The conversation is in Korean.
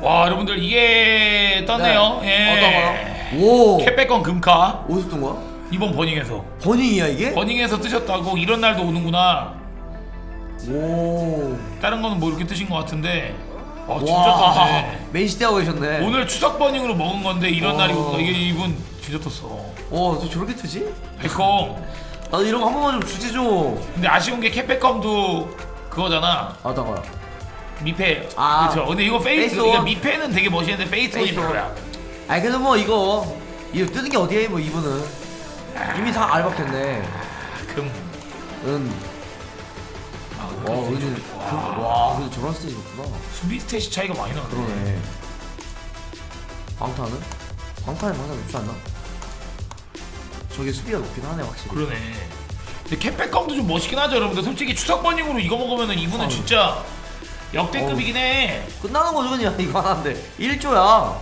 와 여러분들 이게 떴네요. 네. 예. 어떤 거요? 오. 캡백건 금카 어디서 뜬 거야? 이번 버닝에서 버닝이야 이게? 버닝에서 뜨셨다고 이런 날도 오는구나. 오. 다른 거는 뭐 이렇게 뜨신 것 같은데. 아 진짜 와. 떴네. 맨시티 하고 계셨네. 오늘 추석 버닝으로 먹은 건데 이런 어. 날이 오구나. 이게 이분 진짜 떴어. 어, 저 저렇게 뜨지? 백컴. 나도 이런 거 한 번만 좀 주지 좀. 근데 아쉬운 게 캡백컴도 그거잖아. 어떤 거야? 미패. 아. 그렇죠. 근데 이거 페이스. 페이스온. 그러니까 미패는 되게 멋있는데 페이스온이 페이스 온. 별로야. 아니 그래도 뭐 이거 이거 뜨는 게 어디야 뭐 이분은 이미 다 알박했네. 금. 은. 아, 와. 좋다. 와. 와, 근데 저런 스테이지 있구나. 수비 스탯이 차이가 많이 나네. 그러네. 방탄은? 방탄이 방탄 높지 않나? 저게 수비가 높긴 하네 확실히. 그러네. 근데 캡백컴도 좀 멋있긴 하죠, 여러분들. 솔직히 추석 버닝으로 이거 먹으면은 이분은. 진짜 역대급이긴 해. 끝나는 거죠 그냥 이거 하나인데 1조야.